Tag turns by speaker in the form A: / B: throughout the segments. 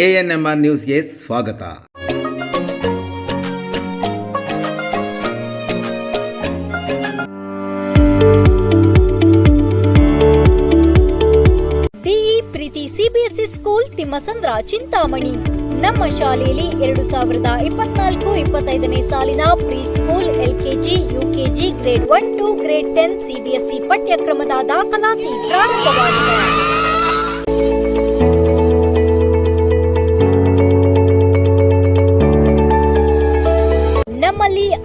A: A N M R ನ್ಯೂಸ್ಗೆ ಸ್ವಾಗತ.
B: D E Preethi CBSE school Thimmasandra Chintamani. ನಮ್ಮ ಶಾಲೆಯಲ್ಲಿ ಎರಡು ಸಾವಿರದ ಇಪ್ಪತ್ನಾಲ್ಕು ಇಪ್ಪತ್ತೈದನೇ ಸಾಲಿನ pre school LKG, UKG grade one to grade ten CBSE ಪಠ್ಯಕ್ರಮದ ದಾಖಲಾತಿ ಪ್ರಾರಂಭವಾಗಿದೆ.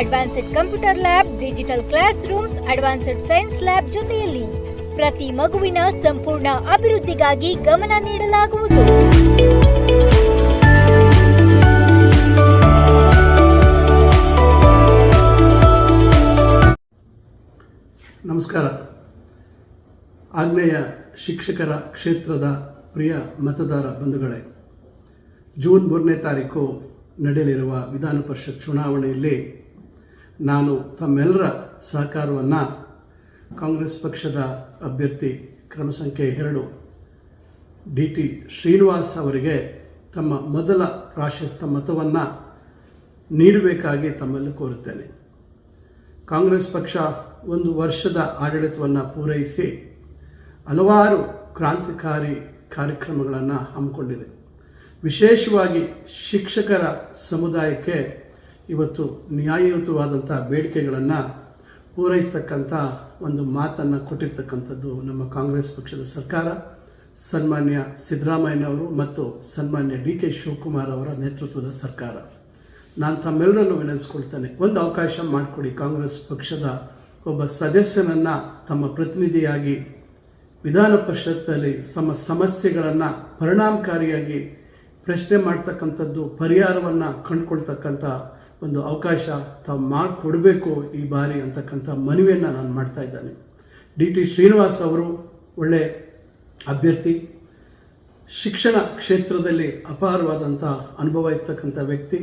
B: Advanced computer lab digital classrooms advanced science lab ಜೊತೆಯಲ್ಲಿ ಪ್ರತಿ ಮಗುವಿನ ಸಂಪೂರ್ಣ ಅಭಿವೃದ್ಧಿಗಾಗಿ ಗಮನ ನೀಡಲಾಗುವುದು.
C: ನಮಸ್ಕಾರ. ಆಗ್ನೇಯ ಶಿಕ್ಷಕರ ಕ್ಷೇತ್ರದ ಪ್ರಿಯ ಮತದಾರ ಬಂಧುಗಳೇ, ಜೂನ್ ಮೂರನೇ ತಾರೀಕು ನಡೆಯಲಿರುವ ವಿಧಾನ ಪರಿಷತ್ ಚುನಾವಣೆಯಲ್ಲಿ ನಾನು ತಮ್ಮೆಲ್ಲರ ಸಹಕಾರವನ್ನು ಕಾಂಗ್ರೆಸ್ ಪಕ್ಷದ ಅಭ್ಯರ್ಥಿ ಕ್ರಮ ಸಂಖ್ಯೆ ಎರಡು ಡಿ ಟಿ ಶ್ರೀನಿವಾಸ್ ಅವರಿಗೆ ತಮ್ಮ ಮೊದಲ ಪ್ರಾಶಸ್ತ್ಯ ಮತವನ್ನು ನೀಡಬೇಕಾಗಿ ತಮ್ಮಲ್ಲಿ ಕೋರುತ್ತೇನೆ. ಕಾಂಗ್ರೆಸ್ ಪಕ್ಷ ಒಂದು ವರ್ಷದ ಆಡಳಿತವನ್ನು ಪೂರೈಸಿ ಹಲವಾರು ಕ್ರಾಂತಿಕಾರಿ ಕಾರ್ಯಕ್ರಮಗಳನ್ನು ಹಮ್ಮಿಕೊಂಡಿದೆ. ವಿಶೇಷವಾಗಿ ಶಿಕ್ಷಕರ ಸಮುದಾಯಕ್ಕೆ ಇವತ್ತು ನ್ಯಾಯಯುತವಾದಂಥ ಬೇಡಿಕೆಗಳನ್ನು ಪೂರೈಸ್ತಕ್ಕಂಥ ಒಂದು ಮಾತನ್ನು ಕೊಟ್ಟಿರ್ತಕ್ಕಂಥದ್ದು ನಮ್ಮ ಕಾಂಗ್ರೆಸ್ ಪಕ್ಷದ ಸರ್ಕಾರ. ಸನ್ಮಾನ್ಯ ಸಿದ್ದರಾಮಯ್ಯನವರು ಮತ್ತು ಸನ್ಮಾನ್ಯ ಡಿ ಕೆ ಶಿವಕುಮಾರ್ ಅವರ ನೇತೃತ್ವದ ಸರ್ಕಾರ. ನಾನು ತಮ್ಮೆಲ್ಲರಲ್ಲೂ ವಿನಂತಿಸ್ಕೊಳ್ತೇನೆ. ಒಂದು ಅವಕಾಶ ಮಾಡಿಕೊಡಿ. ಕಾಂಗ್ರೆಸ್ ಪಕ್ಷದ ಒಬ್ಬ ಸದಸ್ಯನನ್ನು ತಮ್ಮ ಪ್ರತಿನಿಧಿಯಾಗಿ ವಿಧಾನ ಪರಿಷತ್ತಲ್ಲಿ ತಮ್ಮ ಸಮಸ್ಯೆಗಳನ್ನು ಪರಿಣಾಮಕಾರಿಯಾಗಿ ಪ್ರಶ್ನೆ ಮಾಡ್ತಕ್ಕಂಥದ್ದು, ಪರಿಹಾರವನ್ನು ಕಂಡುಕೊಳ್ತಕ್ಕಂಥ ಒಂದು ಅವಕಾಶ ತಾವು ಮಾಡಿಕೊಡಬೇಕು ಈ ಬಾರಿ ಅಂತಕ್ಕಂಥ ಮನವಿಯನ್ನು ನಾನು ಮಾಡ್ತಾ ಇದ್ದೇನೆ. ಡಿ ಟಿ ಶ್ರೀನಿವಾಸ್ ಅವರು ಒಳ್ಳೆ ಅಭ್ಯರ್ಥಿ, ಶಿಕ್ಷಣ ಕ್ಷೇತ್ರದಲ್ಲಿ ಅಪಾರವಾದಂಥ ಅನುಭವ ಇರ್ತಕ್ಕಂಥ ವ್ಯಕ್ತಿ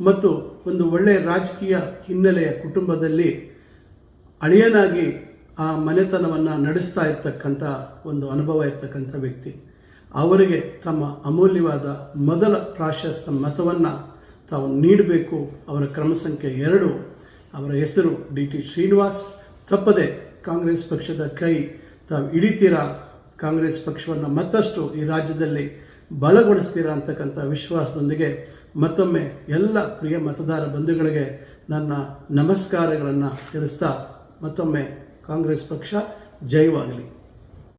C: ಮತ್ತು ಒಂದು ಒಳ್ಳೆಯ ರಾಜಕೀಯ ಹಿನ್ನೆಲೆಯ ಕುಟುಂಬದಲ್ಲಿ ಅಳಿಯನಾಗಿ ಆ ಮನೆತನವನ್ನು ನಡೆಸ್ತಾ ಇರ್ತಕ್ಕಂಥ ಒಂದು ಅನುಭವ ಇರ್ತಕ್ಕಂಥ ವ್ಯಕ್ತಿ. ಅವರಿಗೆ ತಮ್ಮ ಅಮೂಲ್ಯವಾದ ಮೊದಲ ಪ್ರಾಶಸ್ತ್ಯ ಮತವನ್ನು ತಾವು ನೀಡಬೇಕು ಅವರ ಕ್ರಮ ಸಂಖ್ಯೆ ಎರಡು. ಅವರ ಹೆಸರು ಡಿ ಟಿ ಶ್ರೀನಿವಾಸ್. ತಪ್ಪದೆ ಕಾಂಗ್ರೆಸ್ ಪಕ್ಷದ ಕೈ ತಾವು ಹಿಡಿತೀರಾ? ಕಾಂಗ್ರೆಸ್ ಪಕ್ಷವನ್ನು ಮತ್ತಷ್ಟು ಈ ರಾಜ್ಯದಲ್ಲಿ ಬಲಗೊಳಿಸ್ತೀರಾ ಅಂತಕ್ಕಂಥ ವಿಶ್ವಾಸದೊಂದಿಗೆ ಮತ್ತೊಮ್ಮೆ ಎಲ್ಲ ಪ್ರಿಯ ಮತದಾರ ಬಂಧುಗಳಿಗೆ ನನ್ನ ನಮಸ್ಕಾರಗಳನ್ನು ತಿಳಿಸ್ತಾ ಮತ್ತೊಮ್ಮೆ ಕಾಂಗ್ರೆಸ್ ಪಕ್ಷ ಜಯವಾಗಲಿ.